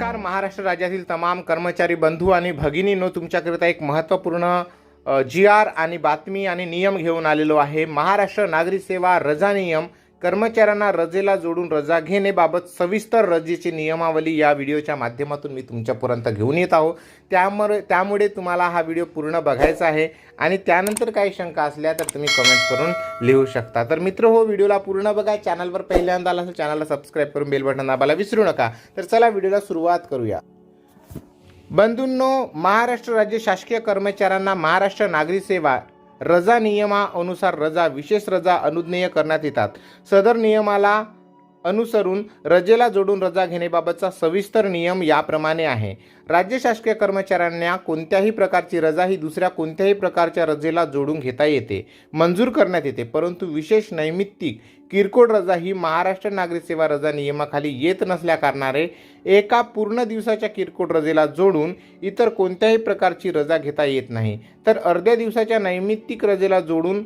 नमस्कार. महाराष्ट्र राज्यातील तमाम कर्मचारी बंधू आणि भगिनींनो तुमच्याकरिता एक महत्त्वपूर्ण जी आर आणि बातमी आणि नियम घेऊन आलेलो आहे. महाराष्ट्र नागरी सेवा रजा नियम कर्मचाऱ्यांना रजेला जोडून रजा घेणेबाबत सविस्तर रजेची नियमावली या व्हिडिओच्या माध्यमातून मी तुमच्यापर्यंत घेऊन येत आहो. त्यामुळे त्यामुळे तुम्हाला हा व्हिडिओ पूर्ण बघायचा आहे. आणि त्यानंतर काही शंका असल्या तर तुम्ही कमेंट्स करून लिहू शकता. तर मित्र हो व्हिडिओला पूर्ण बघा. चॅनलवर पहिल्यांदा आला असेल चॅनलला सबस्क्राईब करून बेल बटन दाबायला विसरू नका. तर चला व्हिडिओला सुरुवात करूया. बंधूंनो महाराष्ट्र राज्य शासकीय कर्मचाऱ्यांना महाराष्ट्र नागरी सेवा रजा नियमानुसार रजा विशेष रजा अनुज्ञेय करण्यात येतात. सदर नियमाला अनुसरून रजेला जोडून रजा घेण्याबाबतचा सविस्तर नियम याप्रमाणे आहे. राज्य शासकीय कर्मचाऱ्यांना कोणत्याही प्रकारची रजा ही दुसऱ्या कोणत्याही प्रकारच्या रजेला जोडून घेता येते मंजूर करण्यात येते. परंतु विशेष नैमित्तिक किरकोळ रजा ही महाराष्ट्र नागरी सेवा रजा नियमाखाली येत नसल्याकारणाने एका पूर्ण दिवसाच्या किरकोळ रजेला जोडून इतर कोणत्याही प्रकारची रजा घेता येत नाही. तर अर्ध्या दिवसाच्या नैमित्तिक रजेला जोडून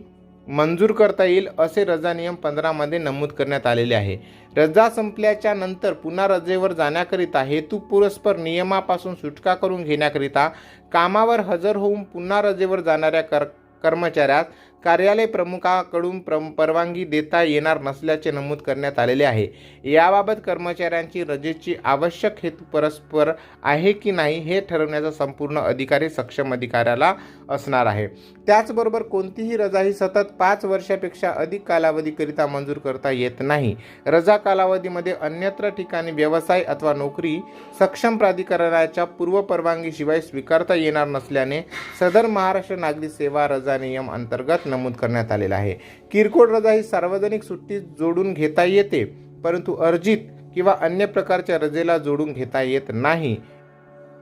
मंजूर करता येईल असे रजा नियम पंधरामध्ये नमूद करण्यात आलेले आहे. रजा संपल्याच्या नंतर पुन्हा रजेवर जाण्याकरिता हेतू पुरस्पर नियमापासून सुटका करून घेण्याकरिता कामावर हजर होऊन पुन्हा रजेवर जाणाऱ्या कर कर्मचाऱ्यास कार्यालय प्रमुखाकडून प्रम परवानगी देता येणार नसल्याचे नमूद करण्यात आलेले आहे. याबाबत कर्मचाऱ्यांची रजेची आवश्यक हेतू परस्पर आहे की नाही हे ठरवण्याचा संपूर्ण अधिकारी सक्षम अधिकाऱ्याला असणार आहे. त्याचबरोबर कोणतीही रजा ही सतत पाच वर्षापेक्षा अधिक कालावधीकरिता मंजूर करता येत नाही. रजा कालावधीमध्ये अन्यत्र ठिकाणी व्यवसाय अथवा नोकरी सक्षम प्राधिकरणाच्या पूर्व परवानगीशिवाय स्वीकारता येणार नसल्याने सदर महाराष्ट्र नागरी सेवा रजा नियम अंतर्गत नमूद करण्यात आलेला आहे. किरकोळ रजा ही सार्वजनिक सुट्टीत जोडून घेता येते परंतु अर्जित किंवा अन्य प्रकारच्या रजेला जोडून घेता येत नाही.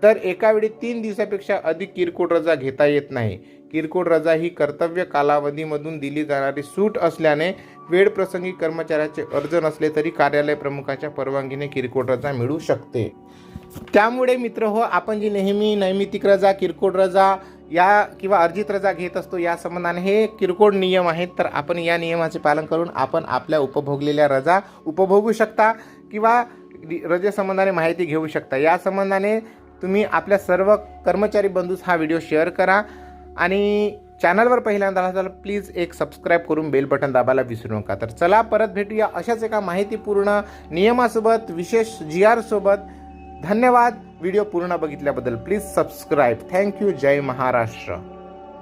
तर एकावेळी तीन दिवसापेक्षा अधिक किरकोळ रजा घेता येत नाही. किरकोळ रजा ही कर्तव्य कालावधीमधून दिली जाणारी सूट असल्याने वेळ प्रसंगी कर्मचाऱ्याचे अर्ज नसले तरी कार्यालय प्रमुखाच्या परवानगीने किरकोळ रजा मिळू शकते. त्यामुळे मित्र हो आपण जी नेहमी नैमितिक रजा किरकोळ रजा या किंवा अर्जित रजा घेत असतो या संबंधाने हे किरकोळ नियम आहेत. तर आपण या नियमाचे पालन करून आपण आपल्या उपभोगलेल्या रजा उपभोगू शकता किंवा रजेसंबंधाने माहिती घेऊ शकता. या संबंधाने तुम्ही आपल्या सर्व कर्मचारी बंधूस हा व्हिडिओ शेअर करा आणि चॅनलवर पहिल्यांदा असाल प्लीज एक सबस्क्राईब करून बेल बटन दाबायला विसरू नका. तर चला परत भेटूया अशाच एका माहितीपूर्ण नियमासोबत विशेष जी आरसोबत धन्यवाद. व्हिडिओ पूर्ण बघितल्याबद्दल please subscribe. Thank you. Jai Maharashtra.